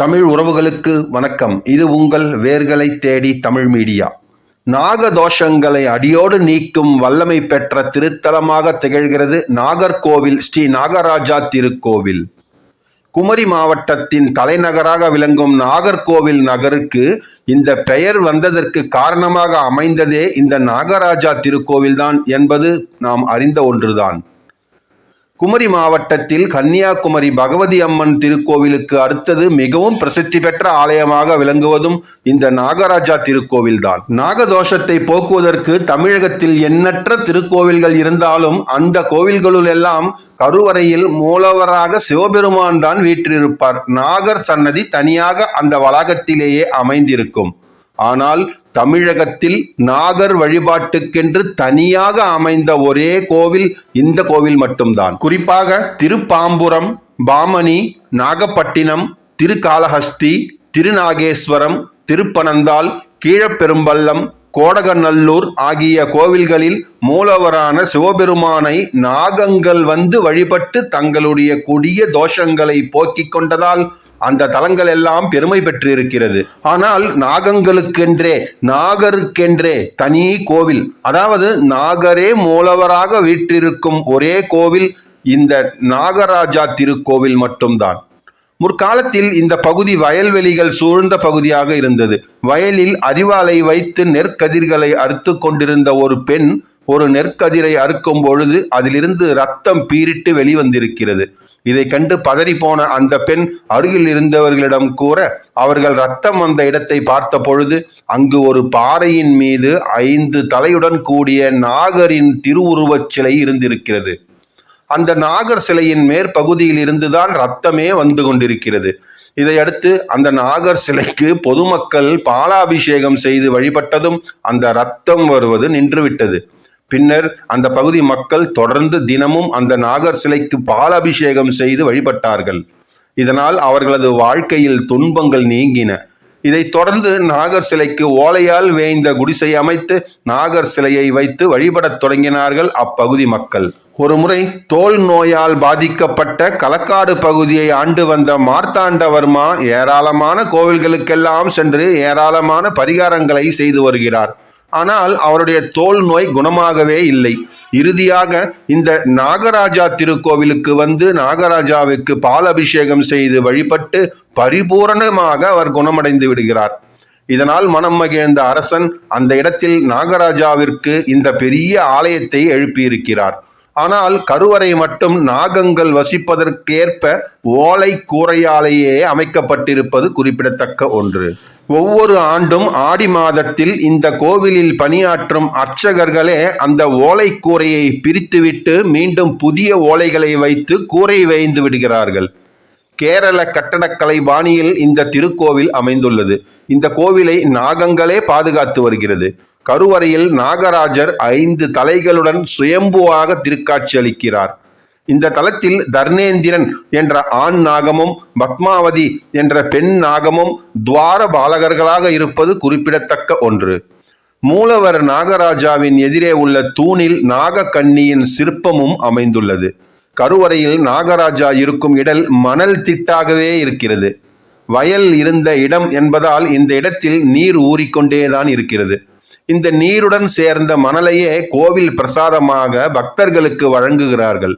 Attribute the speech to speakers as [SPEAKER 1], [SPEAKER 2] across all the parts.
[SPEAKER 1] தமிழ் உறவுகளுக்கு வணக்கம். இது உங்கள் வேர்களை தேடி தமிழ் மீடியா. நாகதோஷங்களை அடியோடு நீக்கும் வல்லமை பெற்ற திருத்தலமாக திகழ்கிறது நாகர்கோவில் ஸ்ரீ நாகராஜா திருக்கோவில். குமரி மாவட்டத்தின் தலைநகராக விளங்கும் நாகர்கோவில் நகருக்கு இந்த பெயர் வந்ததற்கு காரணமாக அமைந்ததே இந்த நாகராஜா திருக்கோவில்தான் என்பது நாம் அறிந்த ஒன்றுதான். குமரி மாவட்டத்தில் கன்னியாகுமரி பகவதி அம்மன் திருக்கோவிலுக்கு அடுத்தது மிகவும் பிரசித்தி பெற்ற ஆலயமாக விளங்குவதும் இந்த நாகராஜா திருக்கோவில்தான். நாகதோஷத்தை போக்குவதற்கு தமிழகத்தில் எண்ணற்ற திருக்கோவில்கள் இருந்தாலும் அந்த கோவில்களுள் எல்லாம் கருவறையில் மூலவராக சிவபெருமான் தான் வீற்றிருப்பார். நாகர் சன்னதி தனியாக அந்த வளாகத்திலேயே அமைந்திருக்கும். ஆனால் தமிழகத்தில் நாகர் வழிபாட்டுக்கென்று தனியாக அமைந்த ஒரே கோவில் இந்த கோவில் மட்டும்தான். குறிப்பாக திருப்பாம்புரம் பாமணி நாகப்பட்டினம் திருக்காளஹஸ்தி திருநாகேஸ்வரம் திருப்பனந்தாள் கீழப்பெரும்பள்ளம் கோடகநல்லூர் ஆகிய கோவில்களில் மூலவரான சிவபெருமானை நாகங்கள் வந்து வழிபட்டு தங்களுடைய கொடிய தோஷங்களை போக்கிக் கொண்டதால் அந்த தலங்கள் எல்லாம் பெருமை பெற்றிருக்கிறது. ஆனால் நாகங்களுக்கென்றே நாகருக்கென்றே தனி கோவில். அதாவது நாகரே மூலவராக வீற்றிருக்கும் ஒரே கோவில் இந்த நாகராஜா திருக்கோவில் மட்டும்தான். முற்காலத்தில் இந்த பகுதி வயல்வெளிகள் சூழ்ந்த பகுதியாக இருந்தது. வயலில் அறிவாலை வைத்து நெற்கதிர்களை அறுத்து கொண்டிருந்த ஒரு பெண் ஒரு நெற்கதிரை அறுக்கும் பொழுது அதிலிருந்து ரத்தம் பீரிட்டு வெளிவந்திருக்கிறது. இதை கண்டு பதறிப்போன அந்த பெண் அருகில் இருந்தவர்களிடம் கூற அவர்கள் ரத்தம் வந்த இடத்தை பார்த்த பொழுது அங்கு ஒரு பாறையின் மீது ஐந்து தலையுடன் கூடிய நாகரின் திருவுருவச் சிலை இருந்திருக்கிறது. அந்த நாகர் சிலையின் மேற்பகுதியில் இருந்துதான் ரத்தமே வந்து கொண்டிருக்கிறது. இதையடுத்து அந்த நாகர் சிலைக்கு பொதுமக்கள் பாலாபிஷேகம் செய்து வழிபட்டதும் அந்த ரத்தம் வருவது நின்றுவிட்டது. பின்னர் அந்த பகுதி மக்கள் தொடர்ந்து தினமும் அந்த நாகர் சிலைக்கு பாலாபிஷேகம் செய்து வழிபட்டார்கள். இதனால் அவர்களது வாழ்க்கையில் துன்பங்கள் நீங்கின. இதைத் தொடர்ந்து நாகர் சிலைக்கு ஓலையால் வேய்ந்த குடிசை அமைத்து நாகர் சிலையை வைத்து வழிபடத் தொடங்கினார்கள் அப்பகுதி மக்கள். ஒருமுறை தோல் நோயால் பாதிக்கப்பட்ட களக்காடு பகுதியை ஆண்டு வந்த மார்த்தாண்டவர்மா ஏராளமான கோவில்களுக்கெல்லாம் சென்று ஏராளமான பரிகாரங்களை செய்து வருகிறார். ஆனால் அவருடைய தோல் நோய் குணமாகவே இல்லை. இறுதியாக இந்த நாகராஜா திருக்கோவிலுக்கு வந்து நாகராஜாவுக்கு பால் அபிஷேகம் செய்து வழிபட்டு பரிபூரணமாக அவர் குணமடைந்து விடுகிறார். இதனால் மனம் மகிழ்ந்த அரசன் அந்த இடத்தில் நாகராஜாவிற்கு இந்த பெரிய ஆலயத்தை எழுப்பியிருக்கிறார். ஆனால் கருவறை மட்டும் நாகங்கள் வசிப்பதற்கேற்ப ஓலை கூரையாலேயே அமைக்கப்பட்டிருப்பது குறிப்பிடத்தக்க ஒன்று. ஒவ்வொரு ஆண்டும் ஆடி மாதத்தில் இந்த கோவிலில் பணியாற்றும் அர்ச்சகர்களே அந்த ஓலை கூரையை பிரித்துவிட்டு மீண்டும் புதிய ஓலைகளை வைத்து கூரை வேய்ந்து விடுகிறார்கள். கேரள கட்டடக்கலை பாணியில் இந்த திருக்கோவில் அமைந்துள்ளது. இந்த கோவிலை நாகங்களே பாதுகாத்து வருகிறது. கருவறையில் நாகராஜர் ஐந்து தலைகளுடன் சுயம்புவாக திருக்காட்சி அளிக்கிறார். இந்த தலத்தில் தர்ணேந்திரன் என்ற ஆண் நாகமும் பத்மாவதி என்ற பெண் நாகமும் துவார பாலகர்களாக இருப்பது குறிப்பிடத்தக்க ஒன்று. மூலவர் நாகராஜாவின் எதிரே உள்ள தூணில் நாகக்கண்ணியின் சிற்பமும் அமைந்துள்ளது. கருவறையில் நாகராஜா இருக்கும் இடல் மணல் திட்டாகவே இருக்கிறது. வயல் இருந்த இடம் என்பதால் இந்த இடத்தில் நீர் ஊறிக்கொண்டேதான் இருக்கிறது. இந்த நீருடன் சேர்ந்த மணலையே கோவில் பிரசாதமாக பக்தர்களுக்கு வழங்குகிறார்கள்.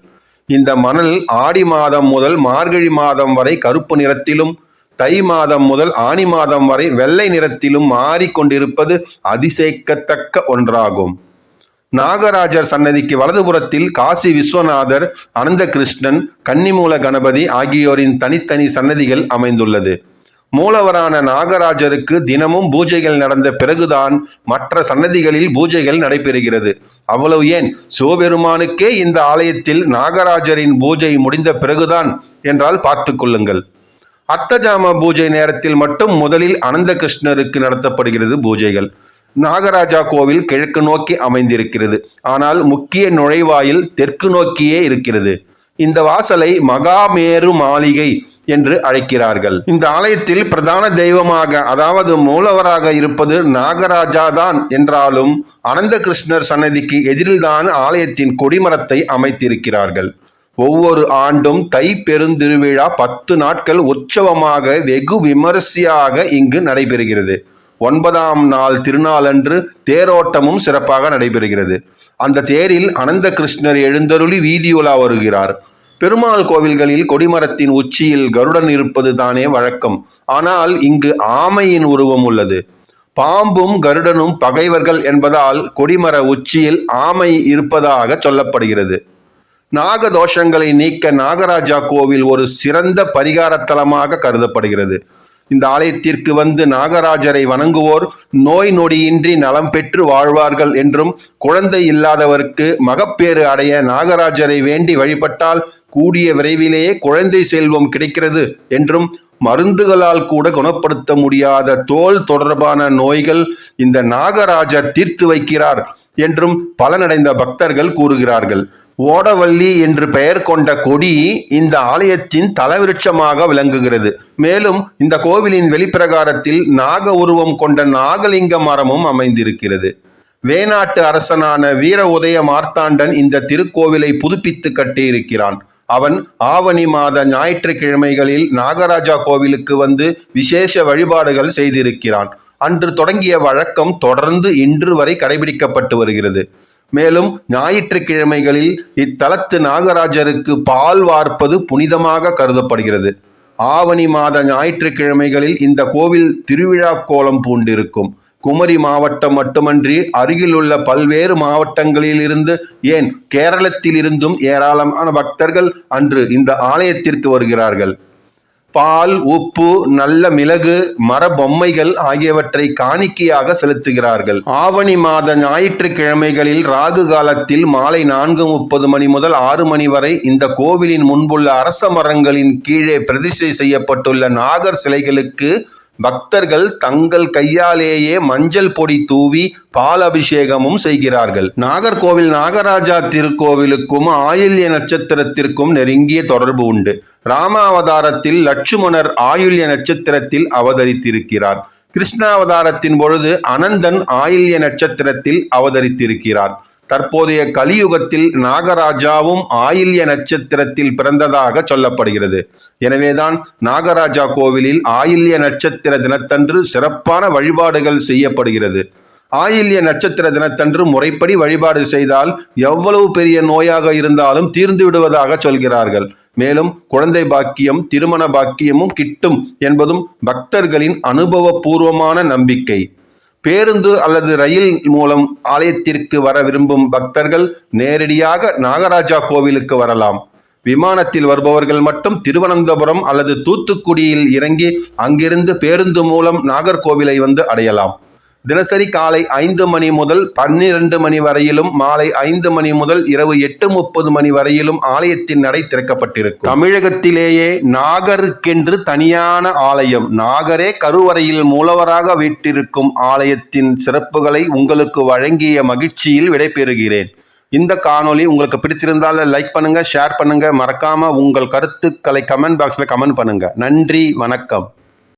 [SPEAKER 1] இந்த மணல் ஆடி மாதம் முதல் மார்கழி மாதம் வரை கருப்பு நிறத்திலும் தை மாதம் முதல் ஆணி மாதம் வரை வெள்ளை நிறத்திலும் மாறிக்கொண்டிருப்பது அதிசயிக்கத்தக்க ஒன்றாகும். நாகராஜர் சன்னதிக்கு வலதுபுறத்தில் காசி விஸ்வநாதர் அனந்த கிருஷ்ணன் கன்னிமூல கணபதி ஆகியோரின் தனித்தனி சன்னதிகள் அமைந்துள்ளது. மூலவரான நாகராஜருக்கு தினமும் பூஜைகள் நடந்த பிறகுதான் மற்ற சன்னதிகளில் பூஜைகள் நடைபெறுகிறது. அவ்வளவு ஏன்? சிவபெருமானுக்கே இந்த ஆலயத்தில் நாகராஜரின் பூஜை முடிந்த பிறகுதான் என்றால் பார்த்து கொள்ளுங்கள். அர்த்தஜாம பூஜை நேரத்தில் மட்டும் முதலில் அனந்த கிருஷ்ணருக்கு நடத்தப்படுகிறது பூஜைகள். நாகராஜா கோவில் கிழக்கு நோக்கி அமைந்திருக்கிறது. ஆனால் முக்கிய நுழைவாயில் தெற்கு நோக்கியே இருக்கிறது. இந்த வாசலை மகாமேரு மாளிகை என்று அழைக்கிறார்கள். இந்த ஆலயத்தில் பிரதான தெய்வமாக அதாவது மூலவராக இருப்பது நாகராஜா தான் என்றாலும் அனந்த கிருஷ்ணர் சன்னதிக்கு எதிரில்தான் ஆலயத்தின் கொடிமரத்தை அமைத்திருக்கிறார்கள். ஒவ்வொரு ஆண்டும் தை பெருந்திருவிழா பத்து நாட்கள் உற்சவமாக வெகு விமரிசையாக இங்கு நடைபெறுகிறது. ஒன்பதாம் நாள் திருநாளன்று தேரோட்டமும் சிறப்பாக நடைபெறுகிறது. அந்த தேரில் அனந்த கிருஷ்ணர் எழுந்தருளி வீதியுலா வருகிறார். பெருமாள் கோவில்களில் கொடிமரத்தின் உச்சியில் கருடன் இருப்பது தானே வழக்கம். ஆனால் இங்கு ஆமையின் உருவம் உள்ளது. பாம்பும் கருடனும் பகைவர்கள் என்பதால் கொடிமர உச்சியில் ஆமை இருப்பதாக சொல்லப்படுகிறது. நாகதோஷங்களை நீக்க நாகராஜா கோவில் ஒரு சிறந்த பரிகாரத்தலமாக கருதப்படுகிறது. இந்த ஆலயத்திற்கு வந்து நாகராஜரை வணங்குவோர் நோய் நொடியின்றி நலம் பெற்று வாழ்வார்கள் என்றும் குழந்தை இல்லாதவருக்கு மகப்பேறு அடைய நாகராஜரை வேண்டி வழிபட்டால் கூடிய விரைவிலேயே குழந்தை செல்வம் கிடைக்கிறது என்றும் மருந்துகளால் கூட குணப்படுத்த முடியாத தோல் தொடர்பான நோய்கள் இந்த நாகராஜர் தீர்த்து வைக்கிறார். என்றும் பலனடைந்த பக்தர்கள் கூறுகிறார்கள். ஓடவல்லி என்று பெயர் கொண்ட கொடி இந்த ஆலயத்தின் தலவிருட்சமாக விளங்குகிறது. மேலும் இந்த கோவிலின் வெளிப்பிரகாரத்தில் நாக உருவம் கொண்ட நாகலிங்க மரமும் அமைந்திருக்கிறது. வேணாட்டு அரசனான வீர உதய மார்த்தாண்டன் இந்த திருக்கோவிலை புதுப்பித்து கட்டியிருக்கிறான். அவன் ஆவணி மாத ஞாயிற்றுக்கிழமைகளில் நாகராஜா கோவிலுக்கு வந்து விசேஷ வழிபாடுகள் செய்திருக்கிறான். அன்று தொடங்கிய வழக்கம் தொடர்ந்து இன்று வரை கடைபிடிக்கப்பட்டு வருகிறது. மேலும் ஞாயிற்றுக்கிழமைகளில் இத்தலத்து நாகராஜருக்கு பால் வார்ப்பது புனிதமாக கருதப்படுகிறது. ஆவணி மாத ஞாயிற்றுக்கிழமைகளில் இந்த கோவில் திருவிழா கோலம் பூண்டிருக்கும். குமரி மாவட்டம் மட்டுமன்றி அருகிலுள்ள பல்வேறு மாவட்டங்களில் இருந்து ஏன் கேரளத்திலிருந்தும் ஏராளமான பக்தர்கள் அன்று இந்த ஆலயத்திற்கு வருகிறார்கள். பால் உப்பு நல்ல மிளகு மர பொம்மைகள் ஆகியவற்றை காணிக்கையாக செலுத்துகிறார்கள். ஆவணி மாத ஞாயிற்றுக்கிழமைகளில் ராகு காலத்தில் மாலை நான்கு முப்பது மணி முதல் ஆறு மணி வரை இந்த கோவிலின் முன்புள்ள அரச மரங்களின் கீழே பிரதிஷ்டை செய்யப்பட்டுள்ள நாகர் சிலைகளுக்கு பக்தர்கள் தங்கள் கையாலேயே மஞ்சள் பொடி தூவி பால் அபிஷேகமும் செய்கிறார்கள். நாகர்கோவில் நாகராஜா திருக்கோவிலுக்கும் ஆயுள்ய நட்சத்திரத்திற்கும் நெருங்கிய தொடர்பு உண்டு. ராமாவதாரத்தில் லட்சுமணர் ஆயுள்ய நட்சத்திரத்தில் அவதரித்திருக்கிறார். கிருஷ்ணாவதாரத்தின் பொழுது அனந்தன் ஆயில்ய நட்சத்திரத்தில் அவதரித்திருக்கிறார். தற்போதைய கலியுகத்தில் நாகராஜாவும் ஆயில்ய நட்சத்திரத்தில் பிறந்ததாக சொல்லப்படுகிறது. எனவேதான் நாகராஜா கோவிலில் ஆயில்ய நட்சத்திர தினத்தன்று சிறப்பான வழிபாடுகள் செய்யப்படுகிறது. ஆயில்ய நட்சத்திர தினத்தன்று முறைப்படி வழிபாடு செய்தால் எவ்வளவு பெரிய நோயாக இருந்தாலும் தீர்ந்து விடுவதாக சொல்கிறார்கள். மேலும் குழந்தை பாக்கியம் திருமண பாக்கியமும் கிட்டும் என்பதும் பக்தர்களின் அனுபவபூர்வமான நம்பிக்கை. பேருந்து அல்லது ரயில் மூலம் ஆலயத்திற்கு வர விரும்பும் பக்தர்கள் நேரடியாக நாகராஜா கோவிலுக்கு வரலாம். விமானத்தில் வருபவர்கள் மட்டும் திருவனந்தபுரம் அல்லது தூத்துக்குடியில் இறங்கி அங்கிருந்து பேருந்து மூலம் நாகர்கோவிலை வந்து அடையலாம். தினசரி காலை ஐந்து மணி முதல் பன்னிரண்டு மணி வரையிலும் மாலை ஐந்து மணி முதல் இரவு எட்டு முப்பது மணி வரையிலும் ஆலயத்தின் நடை திறக்கப்பட்டிருக்கும். தமிழகத்திலேயே நாகருக்கென்று தனியான ஆலயம் நாகரே கருவறையில் மூலவராக வீட்டிருக்கும் ஆலயத்தின் சிறப்புகளை உங்களுக்கு வழங்கிய மகிழ்ச்சியில் விடைபெறுகிறேன். இந்த காணொலி உங்களுக்கு பிடிச்சிருந்தால் லைக் பண்ணுங்க ஷேர் பண்ணுங்க. மறக்காம உங்கள் கருத்துக்களை கமெண்ட் பாக்ஸில் கமெண்ட் பண்ணுங்க. நன்றி வணக்கம்.